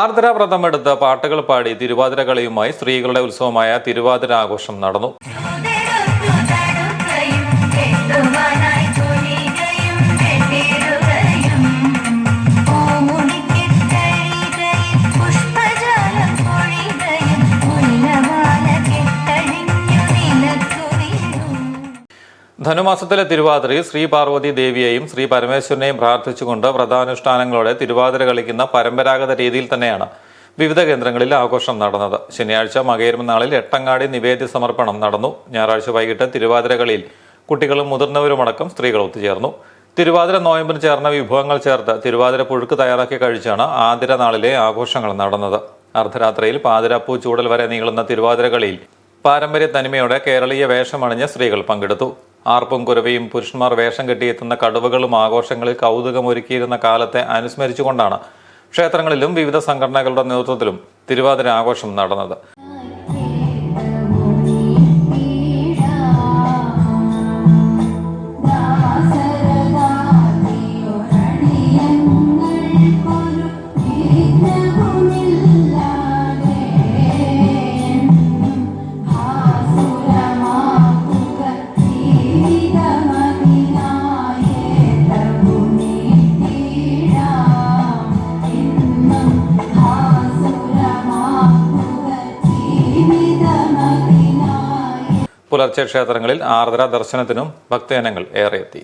ആർദ്ര വ്രതമെടുത്ത് പാട്ടുകൾ പാടി തിരുവാതിര കളിയുമായി സ്ത്രീകളുടെ ഉത്സവമായ തിരുവാതിര ആഘോഷം നടന്നു. ധനുമാസത്തിലെ തിരുവാതിരയിൽ ശ്രീ പാർവതി ദേവിയെയും ശ്രീ പരമേശ്വരനെയും പ്രാർത്ഥിച്ചുകൊണ്ട് വ്രതാനുഷ്ഠാനങ്ങളോടെ തിരുവാതിര കളിക്കുന്ന പരമ്പരാഗത രീതിയിൽ തന്നെയാണ് വിവിധ കേന്ദ്രങ്ങളിൽ ആഘോഷം നടന്നത്. ശനിയാഴ്ച മകയിരം നാളിൽ എട്ടങ്ങാടി നിവേദ്യ സമർപ്പണം നടന്നു. ഞായറാഴ്ച വൈകിട്ട് തിരുവാതിര കളിയിൽ കുട്ടികളും മുതിർന്നവരുമടക്കം സ്ത്രീകൾ ഒത്തുചേർന്നു. തിരുവാതിര നോയമ്പിന് ചേർന്ന വിഭവങ്ങൾ ചേർത്ത് തിരുവാതിര പുഴുക്ക് തയ്യാറാക്കി കഴിച്ചാണ് ആതിര നാളിലെ ആഘോഷങ്ങൾ നടന്നത്. അർദ്ധരാത്രിയിൽ പാതിരാപ്പൂ ചൂടൽ വരെ നീളുന്ന തിരുവാതിര കളിയിൽ പാരമ്പര്യ തനിമയോടെ കേരളീയ വേഷമണിഞ്ഞ സ്ത്രീകൾ പങ്കെടുത്തു. ആർപ്പും കുരവയും പുരുഷന്മാർ വേഷം കെട്ടിയെത്തുന്ന കടുവകളും ആഘോഷങ്ങളിൽ കൗതുകമൊരുക്കിയിരുന്ന കാലത്തെ അനുസ്മരിച്ചുകൊണ്ടാണ് ക്ഷേത്രങ്ങളിലും വിവിധ സംഘടനകളുടെ നേതൃത്വത്തിലും തിരുവാതിര ആഘോഷം നടന്നത്. പുലർച്ചെ ക്ഷേത്രങ്ങളിൽ ആർദ്ര ദർശനത്തിനും ഭക്തജനങ്ങൾ ഏറെ എത്തി